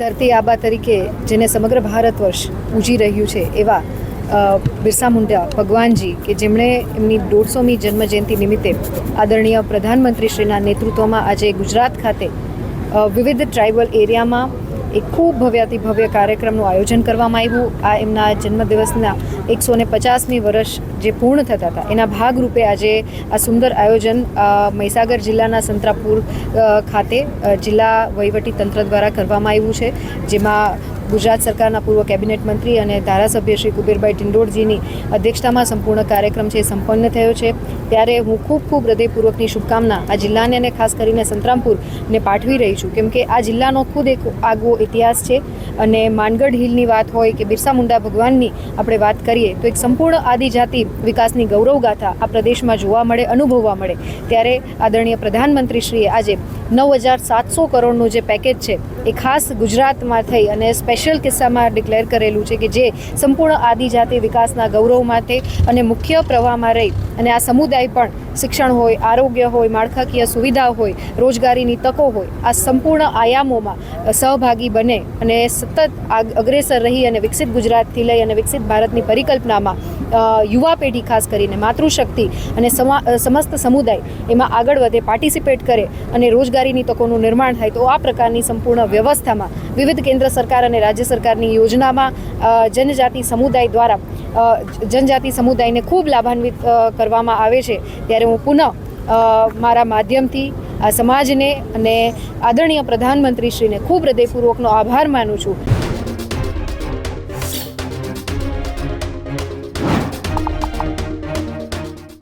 ધરતી આબા તરીકે જેને સમગ્ર ભારત વર્ષ ઉજી રહ્યું છે, એવા બિરસા મુંડા, ભગવાનજી કે જેમણે એમની દોઢસોમી જન્મજયંતિ નિમિત્તે આદરણીય પ્રધાનમંત્રીશ્રીના નેતૃત્વમાં આજે ગુજરાત ખાતે વિવિધ ટ્રાઇબલ એરિયામાં એક ખૂબ ભવ્યાતિ ભવ્ય કાર્યક્રમનું આયોજન કરવામાં આવ્યું. આ એમના જન્મદિવસના એકસો ને પચાસમી વર્ષ જે પૂર્ણ થતા હતા, એના ભાગરૂપે આજે આ સુંદર આયોજન મહીસાગર જિલ્લાના સંતરાપુર ખાતે જિલ્લા વહીવટી તંત્ર દ્વારા કરવામાં આવ્યું છે, જેમાં ગુજરાત સરકારના પૂર્વ કેબિનેટ મંત્રી અને ધારાસભ્ય શ્રી કુબેરભાઈ ટિંડોરજીની અધ્યક્ષતામાં સંપૂર્ણ કાર્યક્રમ છે, સંપન્ન થયો છે. ત્યારે હું ખૂબ ખૂબ હૃદયપૂર્વકની શુભકામના આ જિલ્લાને અને ખાસ કરીને સંતરામપુરને પાઠવી રહી છું. કેમ કે આ જિલ્લાનો ખુદ એક આગવો ઇતિહાસ છે અને માનગઢ હિલની વાત હોય કે બિરસા મુંડા ભગવાનની આપણે વાત કરીએ, તો એક સંપૂર્ણ આદિજાતિ વિકાસની ગૌરવગાથા આ પ્રદેશમાં જોવા મળે, અનુભવવા મળે. ત્યારે આદરણીય પ્રધાનમંત્રીશ્રીએ આજે નવ હજાર સાતસો કરોડનું જે પેકેજ છે એ ખાસ ગુજરાતમાં થઈ અને સ્પેશિયલ કિસ્સામાં ડિક્લેર કરેલું છે કે જે સંપૂર્ણ આદિજાતિ વિકાસના ગૌરવ માટે અને મુખ્ય પ્રવાહમાં રહી. અને આ સમુદાય પણ શિક્ષણ હોય, આરોગ્ય હોય, માળખાકીય સુવિધા હોય, રોજગારીની તકો હોય, આ સંપૂર્ણ આયામોમાં સહભાગી બને અને સતત અગ્રેસર રહી અને વિકસિત ગુજરાતથી લઈ અને વિકસિત ભારતની પરિકલ્પનામાં યુવા પેઢી ખાસ કરીને માતૃશક્તિ અને સમા સમસ્ત સમુદાય એમાં આગળ વધે, પાર્ટિસિપેટ કરે અને રોજગારીની તકોનું નિર્માણ થાય, તો આ પ્રકારની સંપૂર્ણ વ્યવસ્થામાં વિવિધ કેન્દ્ર સરકાર અને રાજ્ય સરકારની યોજનામાં જનજાતિ સમુદાય દ્વારા જનજાતિ સમુદાયને ખૂબ લાભાન્વિત કરવામાં આવે છે. ત્યારે હું પુનઃ મારા માધ્યમથી આ સમાજને અને આદરણીય પ્રધાનમંત્રીશ્રીને ખૂબ હૃદયપૂર્વકનો આભાર માનું છું.